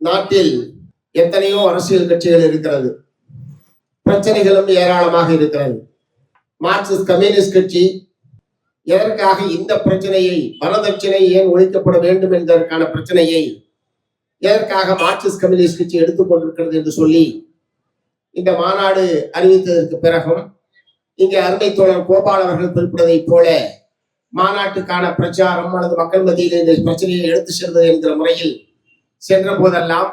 நாட்டில் எத்தனையோ அரசியல் கட்சிகள் இருக்கிறது. பிரச்சனைகளும் ஏராளமாக இருக்கிறது. மார்க்சிஸ்ட் கம்யூனிஸ்ட் கட்சி எதற்காக இந்த பிரச்சனையை வரதட்சணை ஏன் ஒழிக்கப்பட வேண்டும் என்பதற்கான பிரச்சனையை எதற்காக மார்க்சிஸ்ட் கம்யூனிஸ்ட் கட்சி எடுத்துக்கொண்டிருக்கிறது என்று சொல்லி இந்த மாநாடு அறிவித்ததற்கு பிறகும் இங்கே அருமை தோழர் கோபால் அவர்கள் குறிப்பிட்டதைப் போல மாநாட்டுக்கான பிரச்சாரம் அல்லது மக்கள் மத்தியில் இந்த பிரச்சனையை எடுத்து செல்வது என்கிற முறையில் சென்ற போதெல்லாம்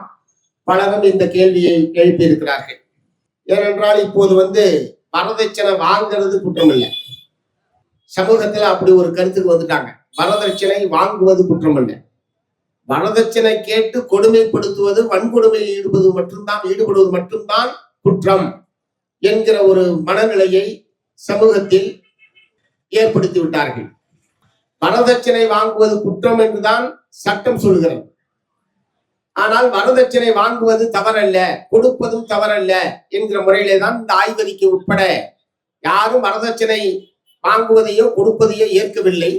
பலரும் இந்த கேள்வியை எழுப்பியிருக்கிறார்கள். ஏனென்றால் இப்போது வந்து வரதட்சணை வாங்குறது குற்றம் இல்லை சமூகத்துல அப்படி ஒரு கருத்துக்கு வந்துட்டாங்க. வரதட்சணை வாங்குவது குற்றம் இல்லை வரதட்சணை கேட்டு கொடுமைப்படுத்துவது வன்கொடுமையில் ஈடுபடுவது மட்டும்தான் ஈடுபடுவது மட்டும்தான் குற்றம் என்கிற ஒரு மனநிலையை சமூகத்தில் ஏற்படுத்தி விட்டார்கள். வரதட்சணை வாங்குவது குற்றம் என்றுதான் சட்டம் சொல்கிறது. ஆனால் வரதட்சணை வாங்குவது தவறல்ல கொடுப்பதும் தவறல்ல என்கிற முறையிலே தான் இந்த ஆய்வறிக்கை உட்பட யாரும் வரதட்சணை வாங்குவதையோ கொடுப்பதையோ ஏற்கவில்லை.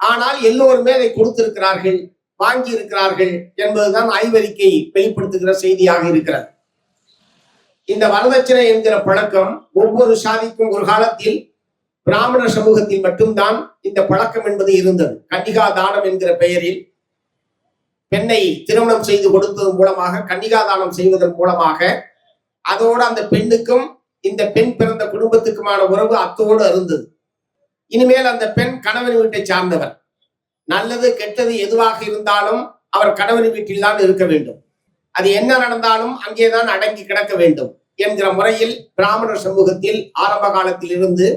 ஆனால் எல்லோருமே அதை கொடுத்திருக்கிறார்கள் வாங்கி இருக்கிறார்கள் என்பதுதான் ஆய்வறிக்கை வெளிப்படுத்துகிற செய்தியாக இருக்கிறது. இந்த வரதட்சணை என்கிற பழக்கம் ஒவ்வொரு சாதிக்கும் ஒரு காலத்தில் பிராமண சமூகத்தில் மட்டும்தான் இந்த பழக்கம் என்பது இருந்தது. கன்னிகா தானம் என்கிற பெயரில் பெண்ணை திருமணம் செய்து கொடுத்ததன் மூலமாக கன்னிகாதானம் செய்வதன் மூலமாக அதோடு அந்த பெண்ணுக்கும் இந்த பெண் பிறந்த குடும்பத்துக்குமான உறவு அத்தோடு அருந்தது. இனிமேல் அந்த பெண் கணவன் வீட்டை சார்ந்தவர் நல்லது கெட்டது எதுவாக இருந்தாலும் அவர் கணவன் வீட்டில் தான் இருக்க வேண்டும். அது என்ன நடந்தாலும் அங்கேதான் அடங்கி கிடக்க வேண்டும் என்கிற முறையில் பிராமணர் சமூகத்தில் ஆரம்ப காலத்தில் இருந்து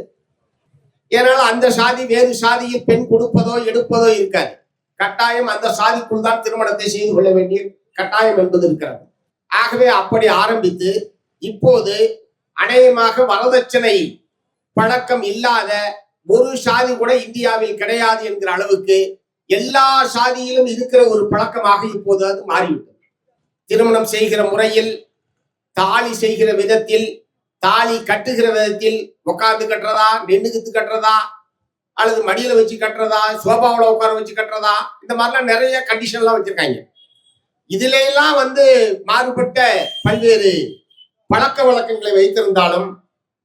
ஏனால் அந்த சாதி வேறு சாதியில் பெண் கொடுப்பதோ எடுப்பதோ இருக்காது. கட்டாயம் அந்த சாதிக்குள் தான் திருமணத்தை செய்து கொள்ள வேண்டிய கட்டாயம் என்பது இருக்கிறது. ஆகவே அப்படி ஆரம்பித்து இப்போது அநேகமாக வரதட்சணை பழக்கம் இல்லாத ஒரு சாதி கூட இந்தியாவில் கிடையாது என்கிற அளவுக்கு எல்லா சாதியிலும் இருக்கிற ஒரு பழக்கமாக இப்போது அது மாறிவிட்டது. திருமணம் செய்கிற முறையில் தாலி செய்கிற விதத்தில் தாலி கட்டுகிற விதத்தில் உட்காந்து கட்டுறதா நின்னுக்குத்து கட்டுறதா அல்லது மடியில வச்சு கட்டுறதா சோபாவில் உட்கார வச்சு கட்டுறதா இந்த மாதிரிலாம் நிறைய கண்டிஷன்லாம் வச்சிருக்காங்க. இதுல எல்லாம் வந்து மாறுபட்ட பல்வேறு பழக்க வழக்கங்களை வைத்திருந்தாலும்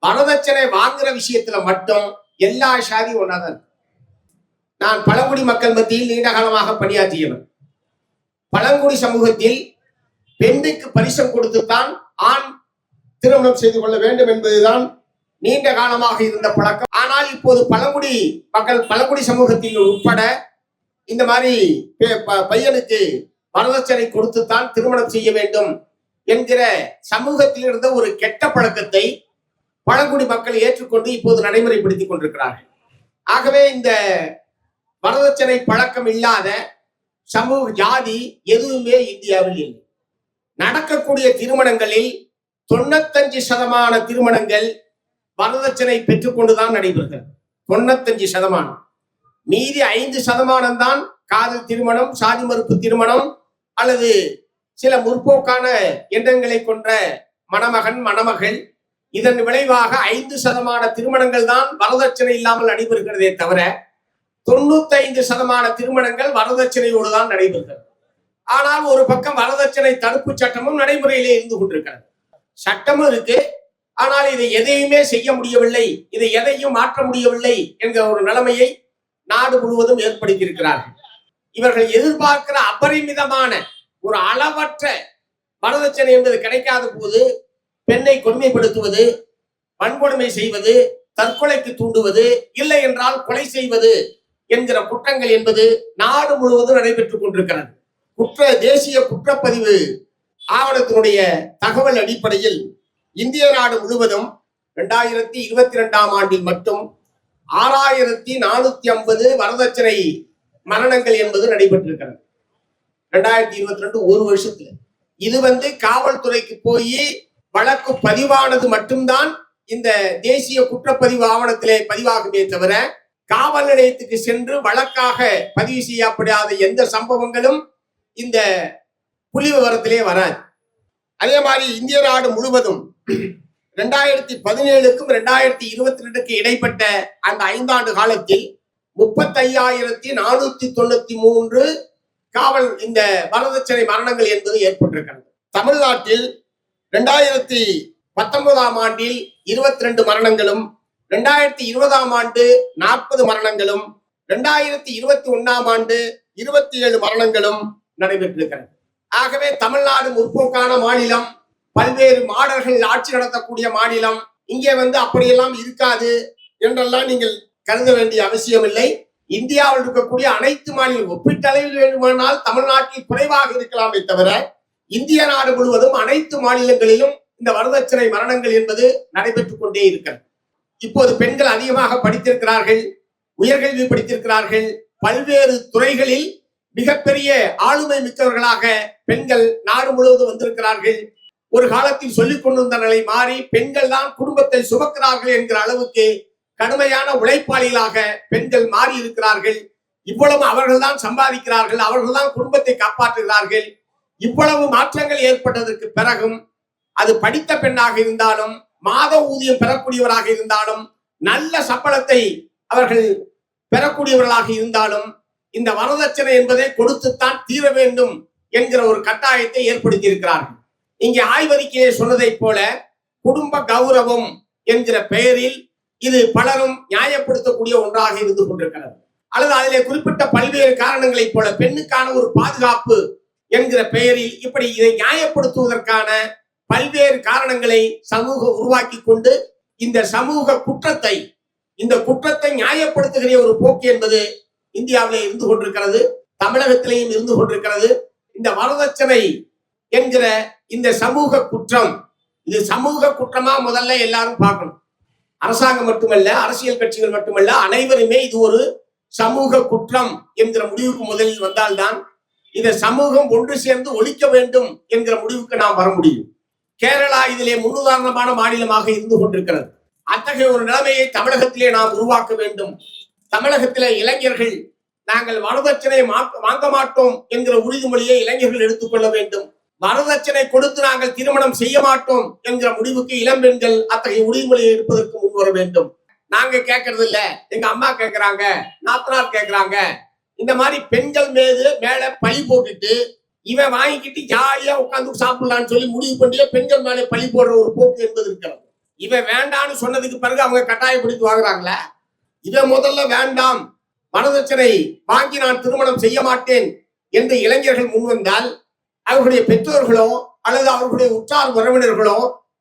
வரதட்சணை வாங்குற விஷயத்துல மட்டும் எல்லா சாதியும் ஒன்னாதான் நான் பழங்குடி மக்கள் மத்தியில் நீண்ட காலமாக பணியாற்றியவன். பழங்குடி சமூகத்தில் பெண்ணுக்கு பரிசம் கொடுத்துத்தான் ஆண் திருமணம் செய்து கொள்ள வேண்டும் என்பதுதான் நீண்ட காலமாக இருந்த பழக்கம். ஆனால் இப்போது பழங்குடி மக்கள் பழங்குடி சமூகத்தில் உட்பட இந்த மாதிரி பையனுக்கு வரதட்சணை கொடுத்துத்தான் திருமணம் செய்ய வேண்டும் என்கிற சமூகத்தில் இருந்த ஒரு கெட்ட பழக்கத்தை பழங்குடி மக்கள் ஏற்றுக்கொண்டு இப்போது நடைமுறைப்படுத்திக் கொண்டிருக்கிறார்கள். ஆகவே இந்த வரதட்சணை பழக்கம் இல்லாத சமூக ஜாதி எதுவுமே இந்தியாவில் இல்லை. நடக்கக்கூடிய திருமணங்களில் தொண்ணூத்தஞ்சு சதமான திருமணங்கள் வரதட்சணை பெற்றுக்கொண்டுதான் நடைபெறுகிறது. தொண்ணூத்தஞ்சு சதமானம். மீதி ஐந்து சதமானம் தான் காதல் திருமணம் சாதி மறுப்பு திருமணம் அல்லது சில முற்போக்கான எண்ணங்களை கொண்ட மணமகன் மணமகள். இதன் விளைவாக ஐந்து சதமான திருமணங்கள் தான் வரதட்சணை இல்லாமல் நடைபெறுகிறதே தவிர தொண்ணூத்தைந்து சதமான திருமணங்கள் வரதட்சணையோடு தான் நடைபெறுகிறது. ஆனால் ஒரு பக்கம் வரதட்சணை தடுப்பு சட்டமும் நடைமுறையிலே இருந்து கொண்டிருக்கிறது. சட்டமும் இருக்கு ஆனால் இதை எதையுமே செய்ய முடியவில்லை இதை எதையும் மாற்ற முடியவில்லை என்கிற ஒரு நிலைமையை நாடு முழுவதும் ஏற்படுத்தியிருக்கிறார்கள். இவர்கள் எதிர்பார்க்கிற அபரிமிதமான ஒரு அளவற்ற வரதட்சணை என்பது கிடைக்காத போது பெண்ணை கொடுமைப்படுத்துவது வன்கொடுமை செய்வது தற்கொலைக்கு தூண்டுவது இல்லை என்றால் கொலை செய்வது என்கிற குற்றங்கள் என்பது நாடு முழுவதும் நடைபெற்றுக் கொண்டிருக்கிறது. குற்ற தேசிய குற்றப்பதிவு ஆவணத்தினுடைய தகவல் அடிப்படையில் இந்திய நாடு முழுவதும் இரண்டாயிரத்தி இருபத்தி ரெண்டாம் ஆண்டில் மட்டும் ஆறாயிரத்தி நானூத்தி ஐம்பது வரதட்சணை மரணங்கள் என்பது நடைபெற்றிருக்கிறது. ரெண்டாயிரத்தி இருபத்தி ரெண்டு ஒரு வருஷத்துல. இது வந்து காவல்துறைக்கு போய் வழக்கு பதிவானது மட்டும்தான் இந்த தேசிய குற்றப்பதிவு ஆவணத்திலே பதிவாகுமே தவிர காவல் நிலையத்துக்கு சென்று வழக்காக பதிவு செய்யப்படாத எந்த சம்பவங்களும் இந்த புலி விவரத்திலே வராது. அதே மாதிரி இந்திய நாடு முழுவதும் ரெண்டாயிரத்தி பதினேழுக்கும் ரெண்டாயிரத்தி இருபத்தி ரெண்டுக்கு இடைப்பட்ட அந்த ஐந்தாண்டு காலத்தில் முப்பத்தையாயிரத்தி நானூத்தி தொண்ணூத்தி மூன்று காவல் இந்த வரதட்சணை மரணங்கள் என்பது ஏற்பட்டிருக்கிறது. தமிழ்நாட்டில் ரெண்டாயிரத்தி பத்தொன்பதாம் ஆண்டில் இருபத்தி ரெண்டு மரணங்களும் ரெண்டாயிரத்தி இருபதாம் ஆண்டு நாற்பது மரணங்களும் ரெண்டாயிரத்தி இருபத்தி ஒண்ணாம் ஆண்டு இருபத்தி ஏழு மரணங்களும் நடைபெற்றிருக்கிறது. ஆகவே தமிழ்நாடு முற்போக்கான மாநிலம் பல்வேறு மாடல்கள் ஆட்சி நடத்தக்கூடிய மாநிலம் இங்கே வந்து அப்படியெல்லாம் இருக்காது என்றெல்லாம் நீங்கள் கருத வேண்டிய அவசியம் இல்லை இந்தியாவில் இருக்கக்கூடிய அனைத்து மாநிலம் ஒப்பீட்டளவில் வேண்டுமானால் தமிழ்நாட்டில் குறைவாக இருக்கலாமே தவிர இந்திய நாடு முழுவதும் அனைத்து மாநிலங்களிலும் இந்த வரதட்சணை மரணங்கள் என்பது நடைபெற்றுக் கொண்டே இருக்கிறது. இப்போது பெண்கள் அதிகமாக படித்திருக்கிறார்கள் உயர்கல்வி படித்திருக்கிறார்கள் பல்வேறு துறைகளில் மிகப்பெரிய ஆளுமை மிக்கவர்களாக பெண்கள் நாடு முழுவதும் வந்திருக்கிறார்கள். ஒரு காலத்தில் சொல்லிக் கொண்டிருந்த நிலை மாறி பெண்கள் தான் குடும்பத்தை சுமக்கிறார்கள் என்கிற அளவுக்கு கடுமையான உழைப்பாளிகளாக பெண்கள் மாறி இருக்கிறார்கள். இவ்வளவு அவர்கள் தான் சம்பாதிக்கிறார்கள் அவர்கள் தான் குடும்பத்தை காப்பாற்றுகிறார்கள். இவ்வளவு மாற்றங்கள் ஏற்பட்டதற்கு பிறகும் அது படித்த பெண்ணாக இருந்தாலும் மாத ஊதியம் பெறக்கூடியவராக இருந்தாலும் நல்ல சம்பளத்தை அவர்கள் பெறக்கூடியவர்களாக இருந்தாலும் இந்த வரதட்சணை என்பதை கொடுத்துத்தான் தீர வேண்டும் என்கிற ஒரு கட்டாயத்தை ஏற்படுத்தி இருக்கிறார்கள் இங்கே ஆய்வறிக்கையை சொன்னதைப் போல குடும்ப கௌரவம் என்கிற பெயரில் இது பலரும் நியாயப்படுத்தக்கூடிய ஒன்றாக இருந்து கொண்டிருக்கிறது. அல்லது அதிலே குறிப்பிட்ட பல்வேறு காரணங்களைப் போல பெண்ணுக்கான ஒரு பாதுகாப்பு என்கிற பெயரில் இப்படி இதை நியாயப்படுத்துவதற்கான பல்வேறு காரணங்களை சமூகம் உருவாக்கி கொண்டு இந்த சமூக குற்றத்தை இந்த குற்றத்தை நியாயப்படுத்துகிற ஒரு போக்கு என்பது இந்தியாவிலே இருந்து கொண்டிருக்கிறது தமிழகத்திலேயும் இருந்து கொண்டிருக்கிறது. இந்த வரதட்சணை என்கிற இந்த சமூக குற்றம் இது சமூக குற்றமா முதல்ல எல்லாரும் பார்க்கணும். அரசாங்கம் மட்டுமல்ல அரசியல் கட்சிகள் மட்டுமல்ல அனைவருமே இது ஒரு சமூக குற்றம் என்கிற முடிவுக்கு முதலில் வந்தால்தான் இந்த சமூகம் ஒன்று சேர்ந்து ஒழிக்க வேண்டும் என்கிற முடிவுக்கு நாம் வர முடியும். கேரளா இதிலே முன்னுதாரணமான மாநிலமாக இருந்து கொண்டிருக்கிறது. அத்தகைய ஒரு நிலைமையை தமிழகத்திலே நாம் உருவாக்க வேண்டும். தமிழகத்தில இளைஞர்கள் நாங்கள் வரதட்சணை வாங்க மாட்டோம் என்கிற உறுதிமொழியை இளைஞர்கள் எடுத்துக்கொள்ள வேண்டும். வரதட்சணை கொடுத்து நாங்கள் திருமணம் செய்ய மாட்டோம் என்கிற முடிவுக்கு இளம்பெண்கள் அத்தகைய உறுதிமொழியை எடுப்பதற்கு முன்வர வேண்டும். நாங்க கேட்கறது இல்ல. எங்க அம்மா கேட்கறாங்க நாத்தனார் கேட்கறாங்க இந்த மாதிரி பெண்கள் மீது மேல பழி போட்டுட்டு இவன் வாங்கிக்கிட்டு ஜாலியா உட்காந்து சாப்பிடலாம்னு சொல்லி முடிவு பண்ணியே பெண்கள் மேலே பழி போடுற ஒரு போக்கு என்பது இருக்கிறது. இவன் வேண்டான்னு சொன்னதுக்கு பிறகு அவங்க கட்டாயப்படுத்தி வாங்குறாங்களா? இதை முதல்ல வேண்டாம். வரதட்சணை வாங்கி நான் திருமணம் செய்ய மாட்டேன் என்று இளைஞர்கள் முன்வந்தால் அவர்களுடைய பெற்றோர்களோ அல்லது அவர்களுடைய உற்றார் உறவினர்களோ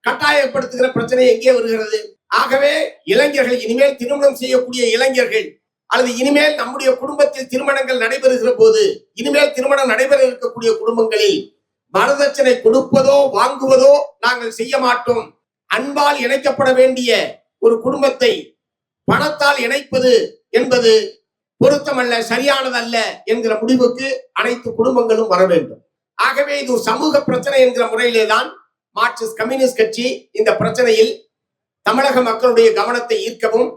கட்டாயப்படுத்துகிற பிரச்சனை எங்கே வருகிறது? ஆகவே இளைஞர்கள் இனிமேல் திருமணம் செய்யக்கூடிய இளைஞர்கள் அல்லது இனிமேல் நம்முடைய குடும்பத்தில் திருமணங்கள் நடைபெறுகிற போது இனிமேல் திருமணம் நடைபெற இருக்கக்கூடிய குடும்பங்களில் வரதட்சணை கொடுப்பதோ வாங்குவதோ நாங்கள் செய்ய மாட்டோம். அன்பால் இணைக்கப்பட வேண்டிய ஒரு குடும்பத்தை பணத்தால் இணைப்பது என்பது பொருத்தமல்ல சரியானதல்ல என்கிற முடிவுக்கு அனைத்து குடும்பங்களும் வர வேண்டும். ஆகவே இது ஒரு சமூக பிரச்சனை என்கிற முறையிலே தான் மார்க்சிஸ்ட் கம்யூனிஸ்ட் கட்சி இந்த பிரச்சனையில் தமிழக மக்களுடைய கவனத்தை ஈர்க்கவும்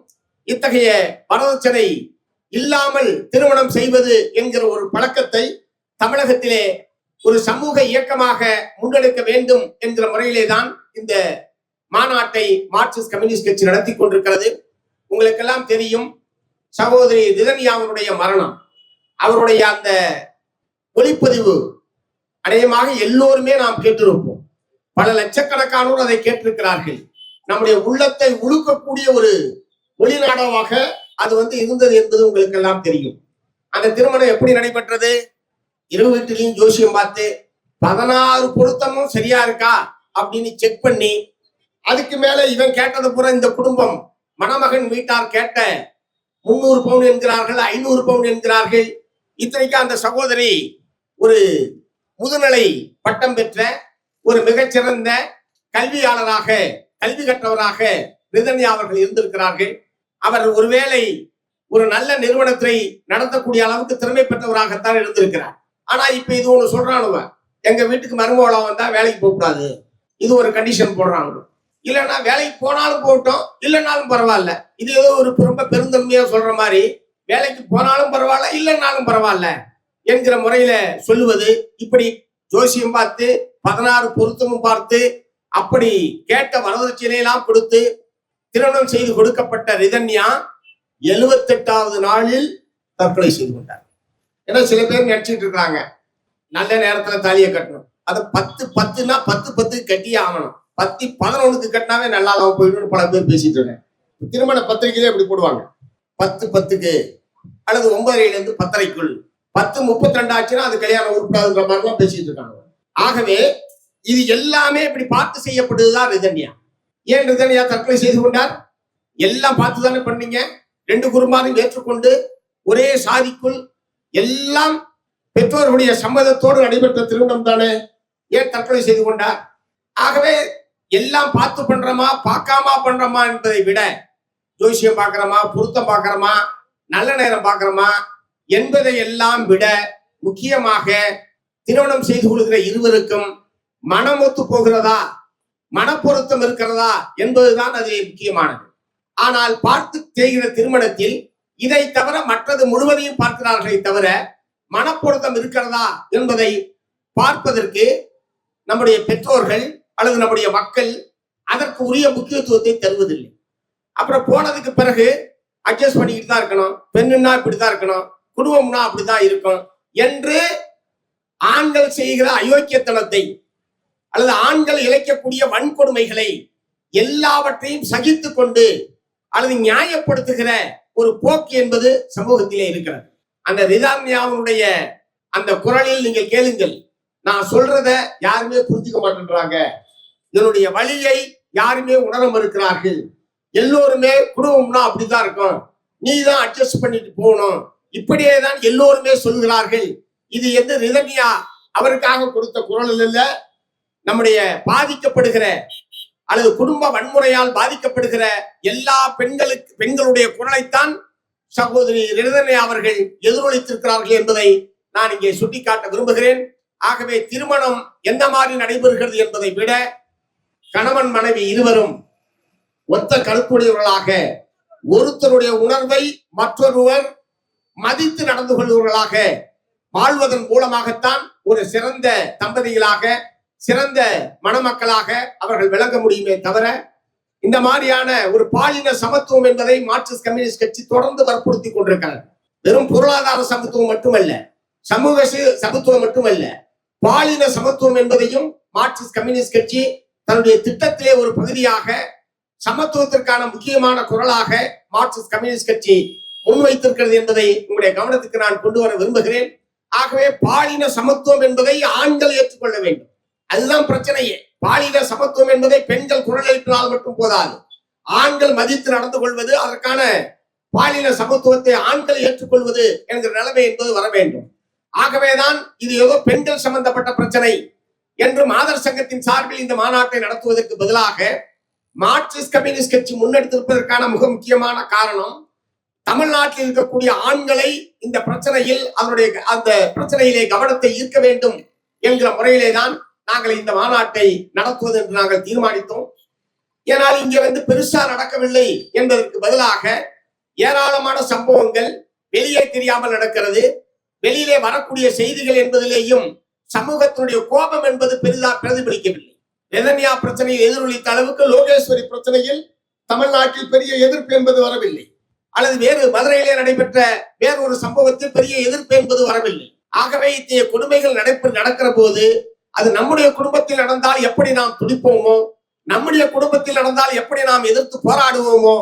இத்தகைய வரதட்சணை இல்லாமல் திருமணம் செய்வது என்கிற ஒரு பழக்கத்தை தமிழகத்திலே ஒரு சமூக இயக்கமாக முன்னெடுக்க வேண்டும் என்கிற முறையிலே தான் இந்த மாநாட்டை மார்க்சிஸ்ட் கம்யூனிஸ்ட் கட்சி நடத்தி கொண்டிருக்கிறது. உங்களுக்கெல்லாம் தெரியும் சகோதரி திதன்யாவனுடைய மரணம். அவருடைய அந்த ஒளிப்பதிவு அநேகமாக எல்லோருமே நாம் கேட்டிருப்போம். பல லட்சக்கணக்கானோர் அதை கேட்டிருக்கிறார்கள். நம்முடைய உள்ளத்தை உழுக்கக்கூடிய ஒரு ஒளி நாடகமாக அது வந்து இருந்தது என்பது உங்களுக்கு எல்லாம் தெரியும். அந்த திருமணம் எப்படி நடைபெற்றது? இரு வீட்டிலையும் ஜோசியம் பார்த்து பதினாறு பொருத்தமும் சரியா இருக்கா? அப்படின்னு செக் பண்ணி அதுக்கு மேல இவன் கேட்டது பூரா இந்த குடும்பம். மணமகன் வீட்டார் கேட்ட முன்னூறு பவுன் என்கிறார்கள் ஐநூறு பவுன் என்கிறார்கள். இத்தனைக்கு அந்த சகோதரி ஒரு முதுநிலை பட்டம் பெற்ற ஒரு மிகச்சிறந்த கல்வியாளராக கல்வி கற்றவராக ரிதன்யா அவர்கள் இருந்திருக்கிறார்கள். அவர் ஒருவேளை ஒரு நல்ல நிறுவனத்தை நடத்தக்கூடிய அளவுக்கு திறமை பெற்றவராகத்தான் இருந்திருக்கிறார். ஆனா இப்ப இது ஒண்ணு சொல்றானுவ எங்க வீட்டுக்கு மருமகளா வந்தா வேலைக்கு போகக்கூடாது. இது ஒரு கண்டிஷன் போடுறாங்க. இல்லைன்னா வேலைக்கு போனாலும் போகட்டும் இல்லைனாலும் பரவாயில்ல. இது ஏதோ ஒரு ரொம்ப பெருந்தன்மையா சொல்ற மாதிரி வேலைக்கு போனாலும் பரவாயில்ல இல்லைன்னாலும் பரவாயில்ல என்கிற முறையில சொல்லுவது. இப்படி ஜோசியம் பார்த்து பதினாறு பொருத்தமும் பார்த்து அப்படி கேட்ட வரதட்சணையெல்லாம் கொடுத்து திருமணம் செய்து கொடுக்கப்பட்ட ரிதன்யா எழுபத்தெட்டாவது நாளில் தற்கொலை செய்து கொண்டார். ஏன்னா சில பேர் நினைச்சிட்டு இருக்கிறாங்க நல்ல நேரத்துல தாலியை கட்டணும். அதை பத்து பத்துனா பத்து பத்து கட்டியே ஆகணும். பத்தி பதினொன்னுக்கு கட்டினாவே நல்லா தான் போயிடும் பல பேர் பேசிட்டு இருக்கேன் திருமண பத்திரிகையிலே இப்படி போடுவாங்க. பத்து பத்துக்கு அல்லது ஒன்பதரைல இருந்து பத்தரைக்குள். பத்து முப்பத்தி ரெண்டு ஆச்சுன்னா அது கல்யாணம் உருப்படாதுன்ற மாதிரிலாம் பேசிட்டு இருக்காங்க. ஆகவே இது எல்லாமே இப்படி பார்த்து செய்யப்படுதுதான் ரிதன்யா. ஏன் ரிதன்யா தற்கொலை செய்து கொண்டார்? எல்லாம் பார்த்து தானே பண்ணீங்க? ரெண்டு குருமாரையும் ஏற்றுக்கொண்டு ஒரே சாதிக்குள் எல்லாம் பெற்றோர்களுடைய சம்மதத்தோடு நடைபெற்ற திருமணம் தானே? ஏன் தற்கொலை செய்து கொண்டார்? ஆகவே எல்லாம் பார்த்து பண்றோமா பார்க்காம பண்றோமா என்பதை விட ஜோசியம் பார்க்கறோமா பொருத்தம் பார்க்கறோமா நல்ல நேரம் பார்க்கறோமா என்பதை எல்லாம் விட முக்கியமாக திருமணம் செய்து கொள்கிற இருவருக்கும் மனம் ஒத்து போகிறதா மனப்பொருத்தம் இருக்கிறதா என்பதுதான் அது முக்கியமானது. ஆனால் பார்த்து செய்கிற திருமணத்தில் இதை தவிர மற்றது முழுவதையும் பார்க்கிறார்களே தவிர மனப்பொருத்தம் இருக்கிறதா என்பதை பார்ப்பதற்கு நம்முடைய பெற்றோர்கள் அல்லது நம்முடைய மக்கள் அதற்கு உரிய முக்கியத்துவத்தை தருவதில்லை. அப்புறம் போனதுக்கு பிறகு அட்ஜஸ்ட் பண்ணிக்கிட்டு தான் இருக்கணும். பெண்ணுன்னா இப்படிதான் இருக்கணும். குடும்பம்னா அப்படிதான் இருக்கும் என்று ஆண்கள் செய்கிற அயோக்கியத்தனத்தை அல்லது ஆண்கள் இழைக்கக்கூடிய வன்கொடுமைகளை எல்லாவற்றையும் சகித்து கொண்டு அல்லது நியாயப்படுத்துகிற ஒரு போக்கு என்பது சமூகத்திலே இருக்கிறது. அந்த ரிதான்யாவுடைய அந்த குரலில் நீங்கள் கேளுங்கள். நான் சொல்றத யாருமே புரிஞ்சுக்க மாட்டேன்றாங்க. இதனுடைய வழியை யாருமே உணர மறுக்கிறார்கள். எல்லோருமே குடும்பம்னா அப்படிதான் இருக்கும். நீ தான் அட்ஜஸ்ட் பண்ணிட்டு போகணும். இப்படியே தான் எல்லோருமே சொல்கிறார்கள். இது எந்த ரிதன்யா அவருக்காக கொடுத்த குரல் இல்ல நம்முடைய பாதிக்கப்படுகிற அல்லது குடும்ப வன்முறையால் பாதிக்கப்படுகிற எல்லா பெண்களுக்கு பெண்களுடைய குரலைத்தான் சகோதரி ரிதன்யா அவர்கள் எதிரொலித்திருக்கிறார்கள் என்பதை நான் இங்கே சுட்டிக்காட்ட விரும்புகிறேன். ஆகவே திருமணம் எந்த மாதிரி நடைபெறுகிறது என்பதை விட கணவன் மனைவி இருவரும் ஒத்த கருத்துடையவர்களாக ஒருத்தருடைய உணர்வை மற்றொருவர் மதித்து நடந்து கொள்வர்களாக வாழ்வதன் மூலமாகத்தான் ஒரு சிறந்த தம்பதிகளாக சிறந்த மணமக்களாக அவர்கள் விளங்க முடியுமே தவிர இந்த மாதிரியான ஒரு பாலின சமத்துவம் என்பதை மார்க்சிஸ்ட் கம்யூனிஸ்ட் கட்சி தொடர்ந்து வற்புறுத்தி கொண்டிருக்கிறது. வெறும் பொருளாதார சமத்துவம் மட்டுமல்ல சமூக சமத்துவம் மட்டுமல்ல பாலின சமத்துவம் என்பதையும் மார்க்சிஸ்ட் கம்யூனிஸ்ட் கட்சி தன்னுடைய திட்டத்திலே ஒரு பகுதியாக சமத்துவத்திற்கான முக்கியமான குரலாக மார்க்சிஸ்ட் கம்யூனிஸ்ட் கட்சி முன்வைத்திருக்கிறது என்பதை உங்களுடைய கவனத்துக்கு நான் கொண்டு வர விரும்புகிறேன். ஆகவே பாலின சமத்துவம் என்பதை ஆண்கள் ஏற்றுக்கொள்ள வேண்டும். அதுதான் பிரச்சனையே. பாலின சமத்துவம் என்பதை பெண்கள் குரல் எழுப்பினால் மட்டும் போதாது. ஆண்கள் மதித்து நடந்து கொள்வது அதற்கான பாலின சமத்துவத்தை ஆண்கள் ஏற்றுக்கொள்வது என்கிற நிலைமை என்பது வர வேண்டும். ஆகவேதான் இது ஏதோ பெண்கள் சம்பந்தப்பட்ட பிரச்சனை. என்று மாதர் சங்கத்தின் சார்பில் இந்த மாநாட்டை நடத்துவதற்கு பதிலாக மார்க்சிஸ்ட் கம்யூனிஸ்ட் கட்சி முன்னெடுத்திருப்பதற்கான மிக முக்கியமான காரணம் தமிழ்நாட்டில் இருக்கக்கூடிய ஆண்களை இந்த பிரச்சனையில் அதனுடைய அந்த பிரச்சனையிலே கவனத்தை ஈர்க்க வேண்டும் என்கிற முறையிலே தான் நாங்கள் இந்த மாநாட்டை நடத்துவது என்று நாங்கள் தீர்மானித்தோம். ஏனால் இங்கே வந்து பெருசா நடக்கவில்லை என்பதற்கு பதிலாக ஏராளமான சம்பவங்கள் வெளியே தெரியாமல் நடக்கிறது. வெளியிலே வரக்கூடிய செய்திகள் என்பதிலேயும் சமூகத்தினுடைய கோபம் என்பது பெரிதா பிரதிபலிக்கவில்லை. எதன்யா பிரச்சனையை எதிரொலித்த அளவுக்கு லோகேஸ்வரி பிரச்சனையில் தமிழ்நாட்டில் பெரிய எதிர்ப்பு என்பது வரவில்லை. அல்லது வேறு மதுரையிலே நடைபெற்ற வேறொரு சம்பவத்தில் பெரிய எதிர்ப்பு என்பது வரவில்லை. ஆகவே இத்தகைய கொடுமைகள் நடைபெற நடக்கிற போது அது நம்முடைய குடும்பத்தில் நடந்தால் எப்படி நாம் துடிப்போமோ நம்முடைய குடும்பத்தில் நடந்தால் எப்படி நாம் எதிர்த்து போராடுவோமோ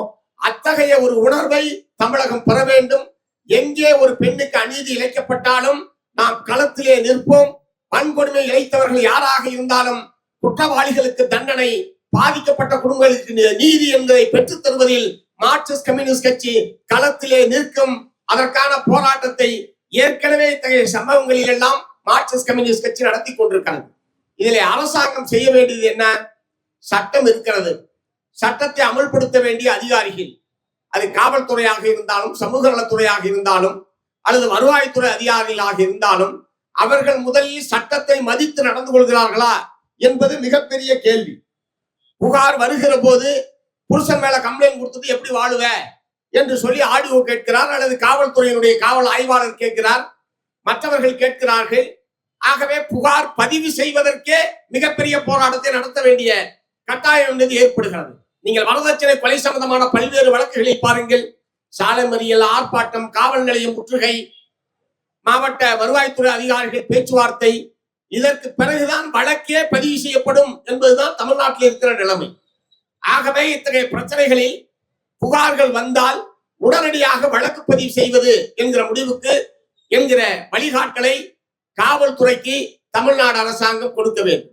அத்தகைய ஒரு உணர்வை தமிழகம் பெற வேண்டும். எங்கே ஒரு பெண்ணுக்கு அநீதி இழைக்கப்பட்டாலும் நாம் களத்திலே நிற்போம். வன்கொடுமை இழைத்தவர்கள் யாராக இருந்தாலும் குற்றவாளிகளுக்கு தண்டனை பாதிக்கப்பட்ட குடும்பங்களுக்கு நீதி என்பதை பெற்றுத் தருவதில் மார்க்சிஸ்ட் கம்யூனிஸ்ட் கட்சி களத்திலே நிற்கும் அதற்கான போராட்டத்தை ஏற்கனவே இத்தகைய சம்பவங்களில் எல்லாம் மார்க்சிஸ்ட் கம்யூனிஸ்ட் கட்சி நடத்தி கொண்டிருக்கிறது. இதில் அரசாங்கம் செய்ய வேண்டியது என்ன? சட்டம் இருக்கிறது. சட்டத்தை அமல்படுத்த வேண்டிய அதிகாரிகள் அது காவல்துறையாக இருந்தாலும் சமூக நலத்துறையாக இருந்தாலும் அல்லது வருவாய்த்துறை அதிகாரிகளாக இருந்தாலும் அவர்கள் முதலில் சட்டத்தை மதித்து நடந்து கொள்கிறார்களா என்பது மிகப்பெரிய கேள்வி. புகார் வருகிற போது புருஷன் மேல கம்ப்ளைண்ட் கொடுத்துட்டு எப்படி வாழுவ என்று சொல்லி ஆடியோ கேட்கிறார் அல்லது காவல்துறையினுடைய காவல் ஆய்வாளர் கேட்கிறார் மற்றவர்கள் கேட்கிறார்கள். ஆகவே புகார் பதிவு செய்வதற்கே மிகப்பெரிய போராட்டத்தை நடத்த வேண்டிய கட்டாயம் என்பது ஏற்படுகிறது. நீங்கள் வரதட்சணை கொலை சம்பந்தமான பல்வேறு வழக்குகளை பாருங்கள். சாலை மறியல் ஆர்ப்பாட்டம் காவல் நிலையம் முற்றுகை மாவட்ட வருவாய்த்துறை அதிகாரிகள் பேச்சுவார்த்தை இதற்கு பிறகுதான் வழக்கே பதிவு செய்யப்படும் என்பதுதான் தமிழ்நாட்டில் இருக்கிற நிலைமை. ஆகவே இத்தகைய பிரச்சனைகளில் புகார்கள் வந்தால் உடனடியாக வழக்கு பதிவு செய்வது என்கிற முடிவுக்கு என்கிற வழிகாட்டலை காவல்துறைக்கு தமிழ்நாடு அரசாங்கம் கொடுக்க வேண்டும்.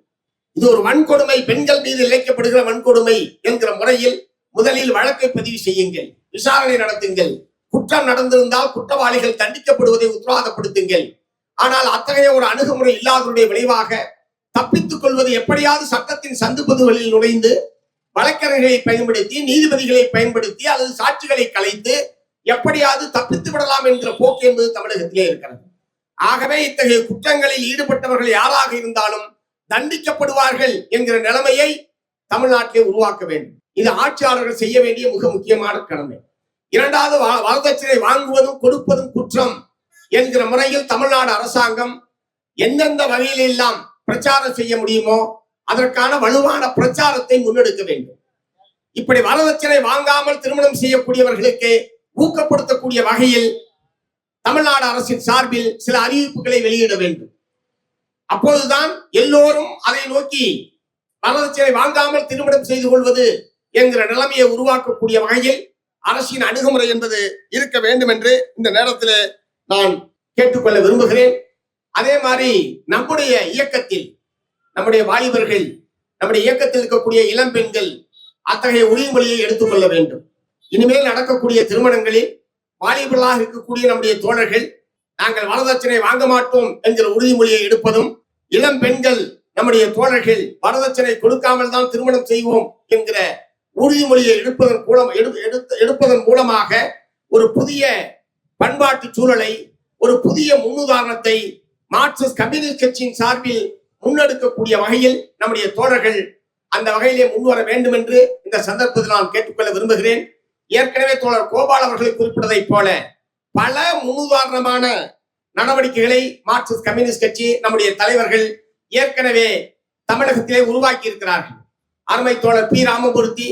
இது ஒரு வன்கொடுமை பெண்கள் மீது இழைக்கப்படுகிற வன்கொடுமை என்கிற முறையில் முதலில் வழக்கை பதிவு செய்யுங்கள் விசாரணை நடத்துங்கள் குற்றம் நடந்திருந்தால் குற்றவாளிகள் தண்டிக்கப்படுவதை உத்தரவாதப்படுத்துங்கள். ஆனால் அத்தகைய ஒரு அணுகுமுறை இல்லாததுடைய விளைவாக தப்பித்துக் கொள்வது எப்படியாவது சட்டத்தின் சந்துபதுகளில் நுழைந்து வழக்கறிஞர்களை பயன்படுத்தி நீதிபதிகளை பயன்படுத்தி அல்லது சாட்சிகளை கலைத்து எப்படியாவது தப்பித்து விடலாம் என்கிற போக்கு என்பது தமிழகத்திலே இருக்கிறது. ஆகவே இத்தகைய குற்றங்களில் ஈடுபட்டவர்கள் யாராக இருந்தாலும் தண்டிக்கப்படுவார்கள் என்கிற நிலைமையை தமிழ்நாட்டிலே உருவாக்க வேண்டும். இது ஆட்சியாளர்கள் செய்ய வேண்டிய மிக முக்கியமான கடமை. இரண்டாவது வ- வரதட்சணை வாங்குவதும் கொடுப்பதும் குற்றம் என்கிற முறையில் தமிழ்நாடு அரசாங்கம் எந்தெந்த வகையில் எல்லாம் பிரச்சாரம் செய்ய முடியுமோ அதற்கான வலுவான பிரச்சாரத்தை முன்னெடுக்க வேண்டும். இப்படி வரதட்சணை வாங்காமல் திருமணம் செய்யக்கூடியவர்களுக்கு ஊக்கப்படுத்தக்கூடிய வகையில் தமிழ்நாடு அரசின் சார்பில் சில அறிவிப்புகளை வெளியிட வேண்டும். அப்போதுதான் எல்லோரும் அதை நோக்கி வரதட்சணை வாங்காமல் திருமணம் செய்து கொள்வது என்கிற நிலைமையை உருவாக்கக்கூடிய வகையில் அரசின் அணுகுமுறை என்பது இருக்க வேண்டும் என்று இந்த நேரத்தில் நான் கேட்டுக்கொள்ள விரும்புகிறேன். அதே மாதிரி நம்முடைய இயக்கத்தில் நம்முடைய வாலிபர்கள் நம்முடைய இயக்கத்தில் இருக்கக்கூடிய இளம் பெண்கள் அத்தகைய உறுதிமொழியை எடுத்துக்கொள்ள வேண்டும். இனிமேல் நடக்கக்கூடிய திருமணங்களில் வாலிபர்களாக இருக்கக்கூடிய நம்முடைய தோழர்கள் நாங்கள் வரதட்சணை வாங்க மாட்டோம் என்கிற உறுதிமொழியை எடுப்பதும் இளம் பெண்கள் நம்முடைய தோழர்கள் வரதட்சணை கொடுக்காமல் தான் திருமணம் செய்வோம் என்கிற உறுதிமொழியை எடுப்பதன் மூலம் எடு- எடுப்பதன் மூலமாக ஒரு புதிய பண்பாட்டு சூழலை ஒரு புதிய முன்னுதாரணத்தை மார்க்சிஸ்ட் கம்யூனிஸ்ட் கட்சியின் சார்பில் முன்னெடுக்கக்கூடிய வகையில் நம்முடைய தோழர்கள் அந்த வகையிலே முன்வர வேண்டும் என்று இந்த சந்தர்ப்பத்தில் நான் கேட்டுக்கொள்ள விரும்புகிறேன். ஏற்கனவே தோழர் கோபால் அவர்களை குறிப்பிட்டதைப் போல பல முன்னுதாரணமான நடவடிக்கைகளை மார்க்சிஸ்ட் கம்யூனிஸ்ட் கட்சி நம்முடைய தலைவர்கள் ஏற்கனவே தமிழகத்திலே உருவாக்கி இருக்கிறார்கள் அருமை தோழர் பி ராமமூர்த்தி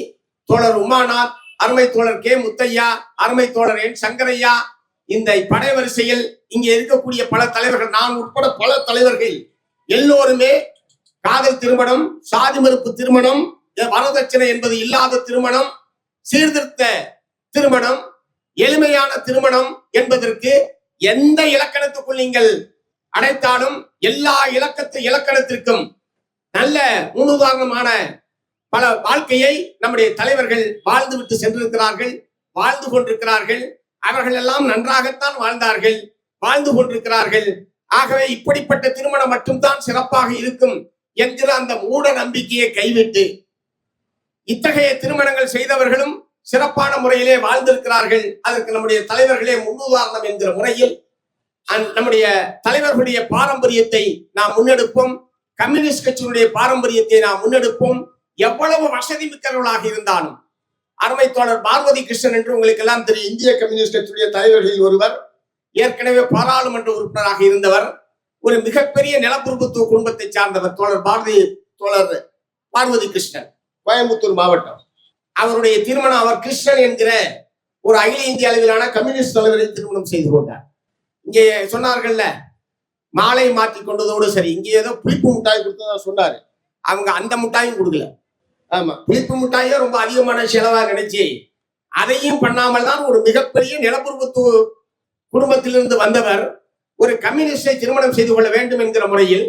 தோழர் உமாநாத் அருமை தோழர் கே முத்தையா அருமை தோழர் என் சங்கரையா. இந்த படை வரிசையில் இங்கே இருக்கக்கூடிய பல தலைவர்கள் நான் உட்பட பல தலைவர்கள் எல்லோருமே காதல் திருமணம் சாதி மறுப்பு திருமணம் வரதட்சணை என்பது இல்லாத திருமணம் சீர்திருத்த திருமணம் எளிமையான திருமணம் என்பதற்கு எந்த இலக்கணத்துக்குள் நீங்கள் அடைத்தாலும் எல்லா இலக்கத்து இலக்கணத்திற்கும் நல்ல முன்னுதாரணமான பல வாழ்க்கையை நம்முடைய தலைவர்கள் வாழ்ந்து விட்டு சென்றிருக்கிறார்கள் வாழ்ந்து கொண்டிருக்கிறார்கள். அவர்கள் எல்லாம் நன்றாகத்தான் வாழ்ந்தார்கள் வாழ்ந்து கொண்டிருக்கிறார்கள். ஆகவே இப்படிப்பட்ட திருமணம் மட்டும்தான் சிறப்பாக இருக்கும் என்கிற அந்த மூட நம்பிக்கையை கைவிட்டு இத்தகைய திருமணங்கள் செய்தவர்களும் சிறப்பான முறையிலே வாழ்ந்திருக்கிறார்கள். அதற்கு நம்முடைய தலைவர்களே முன்னுதாரணம் என்கிற முறையில் நம்முடைய தலைவர்களுடைய பாரம்பரியத்தை நாம் முன்னெடுப்போம். கம்யூனிஸ்ட் கட்சியினுடைய பாரம்பரியத்தை நாம் முன்னெடுப்போம். எவ்வளவு வசதி மிக்கவர்களாக இருந்தாலும் அருமை தோழர் பார்வதி கிருஷ்ணன் என்று உங்களுக்கு எல்லாம் தெரியும் இந்திய கம்யூனிஸ்ட் கட்சியுடைய தலைவர்களில் ஒருவர் ஏற்கனவே பாராளுமன்ற உறுப்பினராக இருந்தவர் ஒரு மிகப்பெரிய நிலப்பிரபுத்துவ குடும்பத்தை சார்ந்தவர் தோழர் பாரதி தோழர் பார்வதி கிருஷ்ணன் கோயம்புத்தூர் மாவட்டம். அவருடைய திருமணம் அவர் கிருஷ்ணன் என்கிற ஒரு அகில இந்திய அளவிலான கம்யூனிஸ்ட் தலைவரை திருமணம் செய்து கொண்டார். இங்கே சொன்னார்கள்ல மாலை மாற்றி கொண்டதோடு சரி இங்கே ஏதோ புளிப்பு மிட்டாய் கொடுத்ததா சொன்னாரு. அவங்க அந்த மிட்டாயும் கொடுக்கல. ஆமா. புளிப்பு மிட்டாயே ரொம்ப அதிகமான செலவா நினைச்சு அதையும் பண்ணாமல் தான் ஒரு மிகப்பெரிய நிலப்பிரபுத்துவ குடும்பத்திலிருந்து வந்தவர் ஒரு கம்யூனிஸ்டை திருமணம் செய்து கொள்ள வேண்டும் என்கிற முறையில்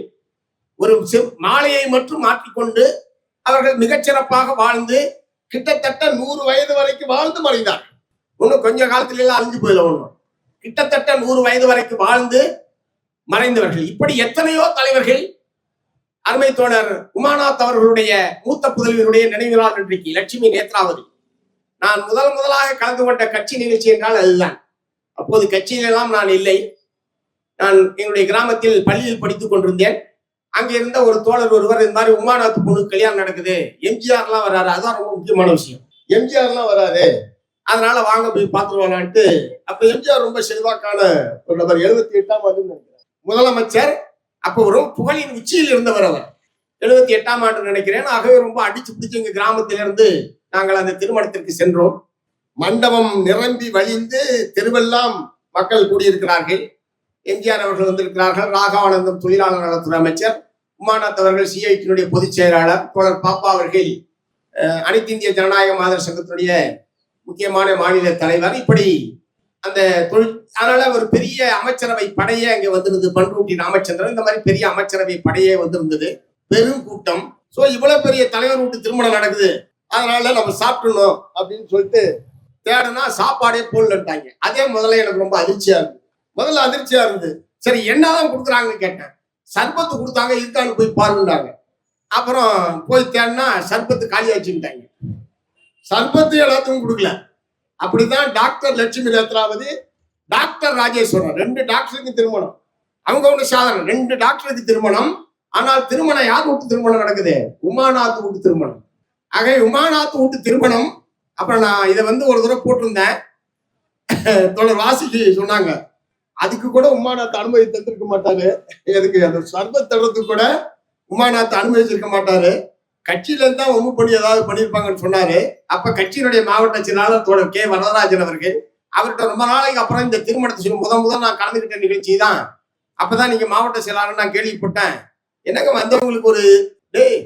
ஒரு மாலையை மட்டும் மாற்றிக்கொண்டு அவர்கள் மிகச்சிறப்பாக வாழ்ந்து கிட்டத்தட்ட நூறு வயது வரைக்கும் வாழ்ந்து மறைந்தார். இன்னும் கொஞ்ச காலத்துல எல்லாம் அழிஞ்சு போயில ஒன்றும் கிட்டத்தட்ட நூறு வயது வரைக்கும் வாழ்ந்து மறைந்தவர்கள். இப்படி எத்தனையோ தலைவர்கள் அருமை தோழர் உமாநாத் அவர்களுடைய மூத்த புதல்வியருடைய நினைவு நாள் இன்றைக்கு லட்சுமி நேத்ராவதி. நான் முதல் முதலாக கலந்து கொண்ட கட்சி நிகழ்ச்சி என்றால் அதுதான். அப்போது கட்சியிலெல்லாம் நான் இல்லை. நான் என்னுடைய கிராமத்தில் பள்ளியில் படித்துக் கொண்டிருந்தேன். அங்க இருந்த ஒரு தோழர் ஒருவர் இந்த மாதிரி உமாநாத் பொண்ணு கல்யாணம் நடக்குது. எம்ஜிஆர்லாம் வராரு அதான் ரொம்ப முக்கியமான விஷயம். எம்ஜிஆர்லாம் வராரு அதனால வாங்க போய் பார்த்துருவாங்கன்ட்டு அப்ப எம்ஜிஆர் ரொம்ப செல்வாக்கான ஒரு நபர். எழுபத்தி எட்டாம் ஆண்டு நினைக்கிறேன். முதலமைச்சர் அப்போ ஒரு புகழின் உச்சியில் இருந்தவர் அவர். எழுபத்தி எட்டாம் ஆண்டு நினைக்கிறேன். ஆகவே ரொம்ப அடிச்சு பிடிச்சு எங்க கிராமத்திலிருந்து நாங்கள் அந்த திருமணத்திற்கு சென்றோம். மண்டபம் நிரம்பி வழிந்து தெருவெல்லாம் மக்கள் கூடியிருக்கிறார்கள். எம்ஜிஆர் அவர்கள் வந்திருக்கிறார்கள். ராகவானந்தம் தொழிலாளர் நலத்துறை அமைச்சர். உமாநாத் அவர்கள் சிஐடியினுடைய பொதுச் செயலாளர். தோழர் பாப்பா அவர்கள் அனைத்து இந்திய ஜனநாயக மாதர் சங்கத்தினுடைய முக்கியமான மாநில தலைவர். இப்படி அந்த தொழில் அதனால ஒரு பெரிய அமைச்சரவை படையே அங்கே வந்திருந்தது. பண்ருட்டி ராமச்சந்திரன். இந்த மாதிரி பெரிய அமைச்சரவை படையே வந்திருந்தது. பெரும் கூட்டம். சோ இவ்வளவு பெரிய தலைவர் வீட்டு திருமணம் நடக்குது. அதனால நம்ம சாப்பிடணும் அப்படின்னு சொல்லிட்டு தேடனா சாப்பாடே போடலன்ட்டாங்க. அதே முதல்ல எனக்கு ரொம்ப அதிர்ச்சியா இருந்தது. முதல்ல அதிர்ச்சியா இருந்தது. சரி என்னதான் கொடுக்குறாங்கன்னு கேட்டேன். சர்பத்து கொடுத்தாங்க இருக்கான்னு போய் பாருண்டாங்க அப்புறம் போய் தேடினா சர்பத்து காலியாச்சுட்டாங்க சர்பத்து எல்லாத்துக்கும் கொடுக்கல. அப்படிதான் டாக்டர் லட்சுமி ரத்ராவதி டாக்டர் ராஜேஸ்வரன் ரெண்டு டாக்டருக்கு திருமணம். அவங்க ஒண்ணு சாதனை ரெண்டு டாக்டருக்கு திருமணம். ஆனால் திருமணம் யார் வீட்டு திருமணம் நடக்குது? உமாநாத் வீட்டு திருமணம். ஆக உமாநாத் வீட்டு திருமணம். அப்புறம் நான் இதை வந்து ஒரு தடவை போட்டிருந்தேன். தொடர் வாசிக்கு சொன்னாங்க. அதுக்கு கூட உமாநாத் அனுமதி தந்திருக்க மாட்டாரு. எதுக்கு? அந்த சர்பத் தடுறதுக்கு கூட உமாநாத் அனுமதிச்சிருக்க மாட்டாரு. கட்சியில இருந்தா ஒம்பு பண்ணி ஏதாவது பண்ணியிருப்பாங்கன்னு சொன்னாரு. அப்ப கட்சியினுடைய மாவட்ட செயலாளர் தோழர் கே. வரதராஜன் அவர்கள் அவர்கிட்ட ரொம்ப நாளைக்கு அப்புறம் இந்த திருமணத்தை சொல்லி முத முதல் நான் கலந்துக்கிட்ட நிகழ்ச்சி தான். அப்பதான் நீங்க மாவட்ட செயலாளர் நான் கேள்விப்பட்டேன். என்னங்க வந்தவங்களுக்கு ஒரு டேய்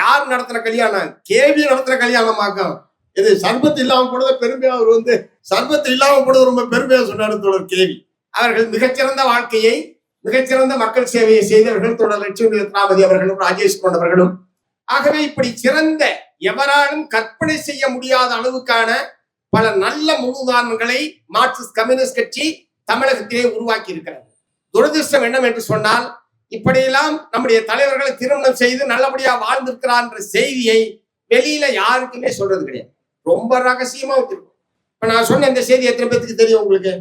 யார் நடத்துற கல்யாணம்? கேவி நடத்துற கல்யாணமாக்கம். இது சர்பத்து இல்லாம போனதை பெருமையா அவர் வந்து சர்பத்து இல்லாம போனது ரொம்ப பெருமையா சொன்னார் தொடர் கேவி. அவர்கள் மிகச்சிறந்த வாழ்க்கையை மிகச்சிறந்த மக்கள் சேவையை செய்தவர்கள் தொடர் லட்சுமி ரத்னாவதி அவர்களும் ராஜேஷ் குமார் அவர்களும். ஆகவே இப்படி சிறந்த எவராலும் கற்பனை செய்ய முடியாத அளவுக்கான பல நல்ல முன்னுதாரணங்களை மார்க்சிஸ்ட் கம்யூனிஸ்ட் கட்சி தமிழகத்திலே உருவாக்கி இருக்கிறது துரதிருஷ்டம் என்னவென்று சொன்னால் இப்படியெல்லாம் நம்முடைய தலைவர்களை திருமணம் செய்து நல்லபடியா வாழ்ந்திருக்கிறான்ற செய்தியை வெளியில யாருக்குமே சொல்றது கிடையாது. ரொம்ப ரகசியமா வச்சிருக்கும். இப்ப நான் சொன்ன இந்த செய்தி எத்தனை பேத்துக்கு தெரியும் உங்களுக்கு?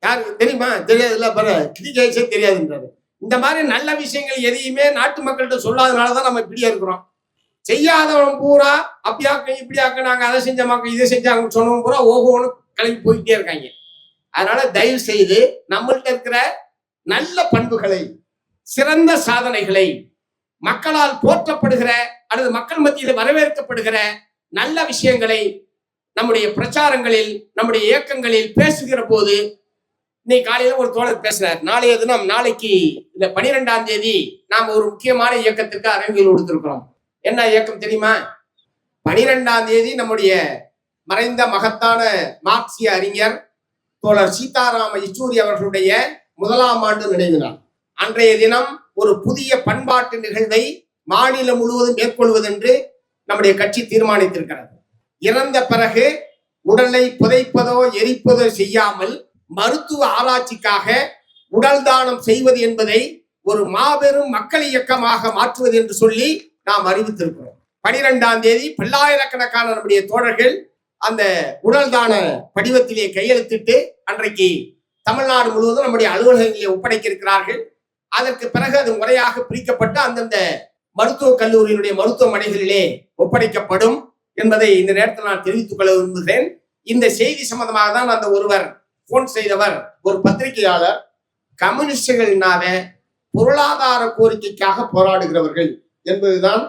யாருக்கு தெரியுமா? தெரியாதுல்ல பாரு கிரிக்கேஷே தெரியாதுன்றாரு. இந்த மாதிரி நல்ல விஷயங்கள் எதையுமே நாட்டு மக்கள்கிட்ட சொல்லாதனாலதான் நம்ம இப்படியே இருக்கிறோம். செய்யாதவன் பூரா அப்படியாக்க இப்படியாக்க நாங்க அதை செஞ்சமாக்க இதை செஞ்சாங்கன்னு சொன்னவங்க பூரா ஓஹோன்னு கிளம்பி போயிட்டே இருக்காங்க. அதனால தயவு செய்து நம்மள்கிட்ட இருக்கிற நல்ல பண்புகளை சிறந்த சாதனைகளை மக்களால் போற்றப்படுகிற அல்லது மக்கள் மத்தியில் வரவேற்கப்படுகிற நல்ல விஷயங்களை நம்முடைய பிரச்சாரங்களில் நம்முடைய இயக்கங்களில் பேசுகிற போது இன்னைக்கு காலையில ஒரு தோழர் பேசினார். நாளைய தினம் நாளைக்கு இந்த பனிரெண்டாம் தேதி நாம் ஒரு முக்கியமான இயக்கத்திற்கு அறிவியல் கொடுத்திருக்கிறோம் என்ன இயக்கம் தெரியுமா? பனிரெண்டாம் தேதி நம்முடைய மறைந்த மகத்தான மார்க்சிய அறிஞர் தோழர் சீதாராம யெச்சூரி அவர்களுடைய முதலாம் ஆண்டு நினைவு நாள். அன்றைய தினம் ஒரு புதிய பண்பாட்டு நிகழ்வை மாநிலம் முழுவதும் மேற்கொள்வதென்று நம்முடைய கட்சி தீர்மானித்திருக்கிறது. இறந்த பிறகு உடலை புதைப்பதோ எரிப்பதோ செய்யாமல் மருத்துவ ஆராய்ச்சிக்காக உடல் தானம் செய்வது என்பதை ஒரு மாபெரும் மக்கள் இயக்கமாக மாற்றுவது என்று சொல்லி நாம் அறிவித்திருக்கிறோம். பனிரெண்டாம் தேதி பல்லாயிரக்கணக்கான நம்முடைய தோழர்கள் அந்த உடல் தான படிவத்திலே கையெழுத்திட்டு அன்றைக்கு தமிழ்நாடு முழுவதும் நம்முடைய அலுவலகங்களிலே ஒப்படைக்க இருக்கிறார்கள் அதற்கு பிறகு அது முறையாக பிரிக்கப்பட்டு அந்தந்த மருத்துவக் கல்லூரியினுடைய மருத்துவமனைகளிலே ஒப்படைக்கப்படும் என்பதை இந்த நேரத்தில் நான் தெரிவித்துக் கொள்ள விரும்புகிறேன். இந்த செய்தி சம்பந்தமாக தான் அந்த ஒருவர் போன் செய்தவர் ஒரு பத்திரிகையாளர் கம்யூனிஸ்டுகளினால பொருளாதார கோரிக்கைக்காக போராடுகிறவர்கள். என்பதுதான்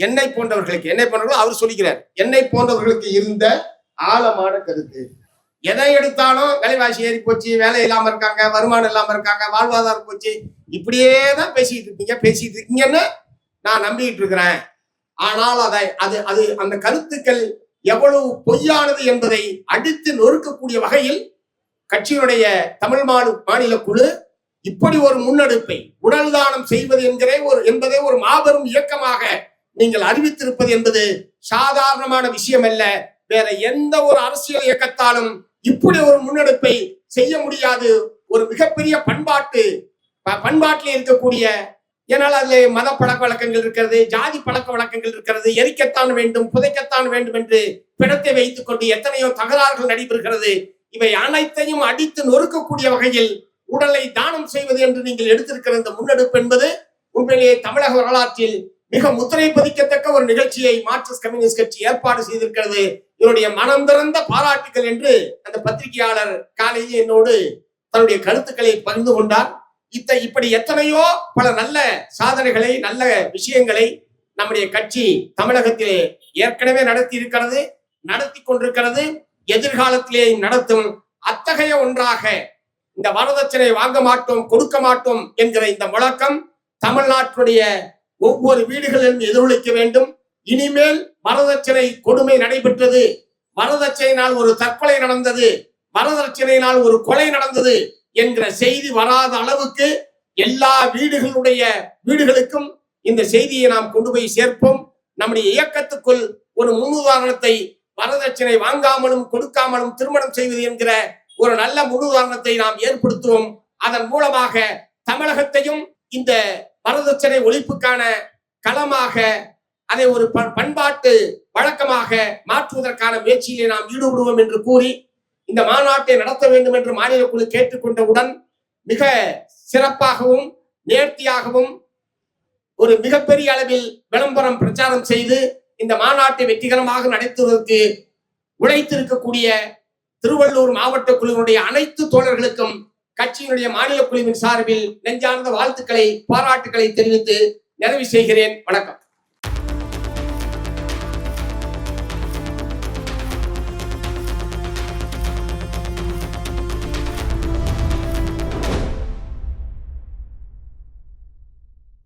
என்னை போன்றவர்களுக்கு. என்னை போன்றவர்களும் அவர் சொல்லிக்கிறார் என்னை போன்றவர்களுக்கு இருந்த ஆழமான கருத்து. எதை எடுத்தாலும் விலைவாசி ஏறி போச்சு வேலை இல்லாம இருக்காங்க வருமானம் இல்லாம இருக்காங்க வாழ்வாதாரம் போச்சு. இப்படியே தான் பேசிட்டு இருக்கீங்க பேசிட்டு இருக்கீங்கன்னு நான் நம்பிக்கிட்டு இருக்கிறேன். ஆனால் அதை அது அது அந்த கருத்துக்கள் எவ்வளவு பொய்யானது என்பதை அடித்து நொறுக்கக்கூடிய வகையில் கட்சியினுடைய தமிழ் மாநில குழு இப்படி ஒரு முன்னெடுப்பை உடல் தானம் செய்வது என்கிற ஒரு என்பதை ஒரு மாபெரும் இயக்கமாக நீங்கள் அறிவித்திருப்பது என்பது சாதாரணமான விஷயம் அல்ல வேற எந்த ஒரு அரசியல் இயக்கத்தாலும் இப்படி ஒரு முன்னெடுப்பை செய்ய முடியாது. ஒரு மிகப்பெரிய பண்பாட்டு பண்பாட்டில் இருக்கக்கூடிய ஏன்னால் அதுல மத பழக்க வழக்கங்கள் இருக்கிறது ஜாதி பழக்க வழக்கங்கள் இருக்கிறது எரிக்கத்தான் வேண்டும் புதைக்கத்தான் வேண்டும் என்று பிணத்தை வைத்துக் கொண்டு எத்தனையோ தகராறுகள் நடைபெறுகிறது. இவை அனைத்தையும் அடித்து நொறுக்கக்கூடிய வகையில் உடலை தானம் செய்வது என்று நீங்கள் எடுத்திருக்கிற இந்த முன்னெடுப்பு என்பது உண்மையிலேயே தமிழக வரலாற்றில் மிக முத்திரை பதிக்கத்தக்க ஒரு நிகழ்ச்சியை மார்க்சிஸ்ட் கம்யூனிஸ்ட் கட்சி ஏற்பாடு செய்திருக்கிறது. இவருடைய மனம் திறந்த பாராட்டுகள் என்று அந்த பத்திரிகையாளர் காலையில் என்னோடு தன்னுடைய கருத்துக்களை பகிர்ந்து கொண்டார். இத்த இப்படி எத்தனையோ பல நல்ல சாதனைகளை நல்ல விஷயங்களை நம்முடைய கட்சி தமிழகத்திலே ஏற்கனவே நடத்தி இருக்கிறது நடத்தி கொண்டிருக்கிறது எதிர்காலத்திலே நடத்தும் அத்தகைய ஒன்றாக இந்த வரதட்சணை வாங்க மாட்டோம் கொடுக்க மாட்டோம் என்கிற இந்த முழக்கம் தமிழ்நாட்டுடைய ஒவ்வொரு வீடுகளிலும் எதிரொலிக்க வேண்டும். இனிமேல் வரதட்சணை கொடுமை நடைபெற்றது. வரதட்சணையினால் ஒரு தற்கொலை நடந்தது. வரதட்சணையினால் ஒரு கொலை நடந்தது என்கிற செய்தி வராத அளவுக்கு எல்லா வீடுகளுடைய வீடுகளுக்கும் இந்த செய்தியை நாம் கொண்டு போய் சேர்ப்போம். நம்முடைய இயக்கத்துக்குள் ஒரு முன்னுதாரணத்தை வரதட்சணை வாங்காமலும் கொடுக்காமலும் திருமணம் செய்வது என்கிற ஒரு நல்ல முழு உதாரணத்தை நாம் ஏற்படுத்துவோம். அதன் மூலமாக தமிழகத்தையும் இந்த வரதட்சணை ஒழிப்புக்கான களமாக அதை ஒரு பண்பாட்டு வழக்கமாக மாற்றுவதற்கான முயற்சியிலே நாம் ஈடுபடுவோம் என்று கூறி இந்த மாநாட்டை நடத்த வேண்டும் என்று மாநில குழு கேட்டுக்கொண்டவுடன் மிக சிறப்பாகவும் நேர்த்தியாகவும் ஒரு மிகப்பெரிய அளவில் விளம்பரம் பிரச்சாரம் செய்து இந்த மாநாட்டை வெற்றிகரமாக நடத்துவதற்கு உழைத்திருக்கக்கூடிய திருவள்ளூர் மாவட்ட குழுவினுடைய அனைத்து தோழர்களுக்கும் கட்சியினுடைய மாநில குழுவின் சார்பில் நெஞ்சார்ந்த வாழ்த்துக்களை பாராட்டுக்களை தெரிவித்து நிறைவு செய்கிறேன். வணக்கம்.